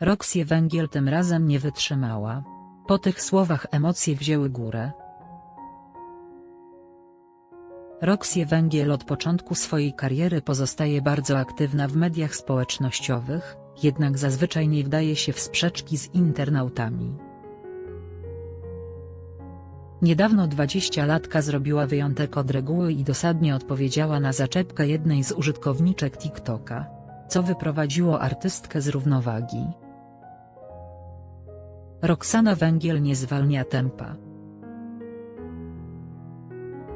Roxie Węgiel tym razem nie wytrzymała. Po tych słowach emocje wzięły górę. Roxie Węgiel od początku swojej kariery pozostaje bardzo aktywna w mediach społecznościowych, jednak zazwyczaj nie wdaje się w sprzeczki z internautami. Niedawno 20-latka zrobiła wyjątek od reguły i dosadnie odpowiedziała na zaczepkę jednej z użytkowniczek TikToka, co wyprowadziło artystkę z równowagi. Roxana Węgiel nie zwalnia tempa.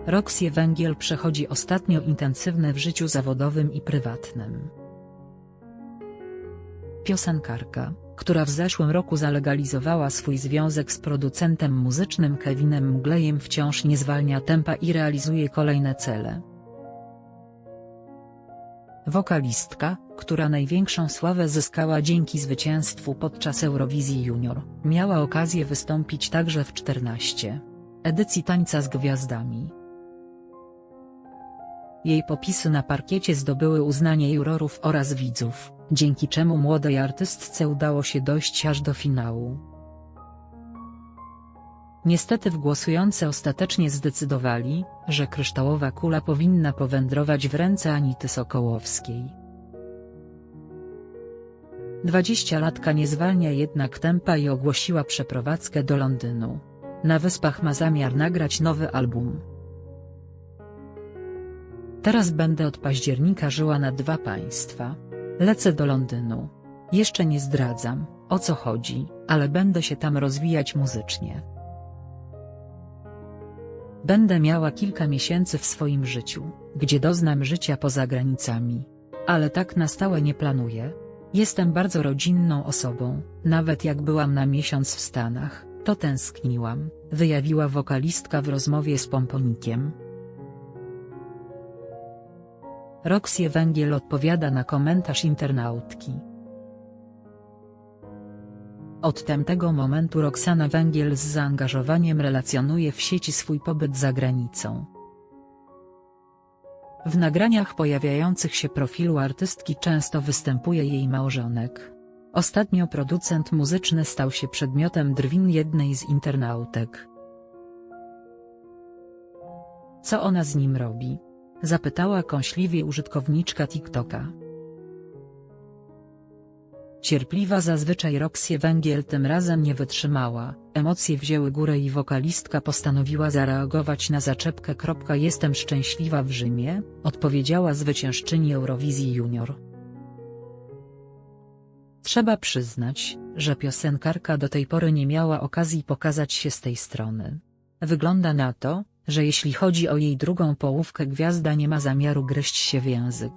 Roxie Węgiel przechodzi ostatnio intensywne w życiu zawodowym i prywatnym. Piosenkarka, która w zeszłym roku zalegalizowała swój związek z producentem muzycznym Kevinem Muglejem wciąż nie zwalnia tempa i realizuje kolejne cele. Wokalistka, która największą sławę zyskała dzięki zwycięstwu podczas Eurowizji Junior, miała okazję wystąpić także w 14 edycji Tańca z Gwiazdami. Jej popisy na parkiecie zdobyły uznanie jurorów oraz widzów, dzięki czemu młodej artystce udało się dojść aż do finału. Niestety wgłosujący ostatecznie zdecydowali, że kryształowa kula powinna powędrować w ręce Anity Sokołowskiej. Dwadzieścialatka nie zwalnia jednak tempa i ogłosiła przeprowadzkę do Londynu. Na Wyspach ma zamiar nagrać nowy album. Teraz będę od października żyła na dwa państwa. Lecę do Londynu. Jeszcze nie zdradzam, o co chodzi, ale będę się tam rozwijać muzycznie. Będę miała kilka miesięcy w swoim życiu, gdzie doznam życia poza granicami. Ale tak na stałe nie planuję. Jestem bardzo rodzinną osobą, nawet jak byłam na miesiąc w Stanach, to tęskniłam, wyjawiła wokalistka w rozmowie z Pomponikiem. Roxie Węgiel odpowiada na komentarz internautki. Od tamtego momentu Roxana Węgiel z zaangażowaniem relacjonuje w sieci swój pobyt za granicą. W nagraniach pojawiających się profilu artystki często występuje jej małżonek. Ostatnio producent muzyczny stał się przedmiotem drwin jednej z internautek. Co ona z nim robi? Zapytała kąśliwie użytkowniczka TikToka. Cierpliwa zazwyczaj Roxie Węgiel tym razem nie wytrzymała, emocje wzięły górę i wokalistka postanowiła zareagować na zaczepkę. Jestem szczęśliwa w Rzymie, odpowiedziała zwyciężczyni Eurowizji Junior. Trzeba przyznać, że piosenkarka do tej pory nie miała okazji pokazać się z tej strony. Wygląda na to, że jeśli chodzi o jej drugą połówkę gwiazda nie ma zamiaru gryźć się w język.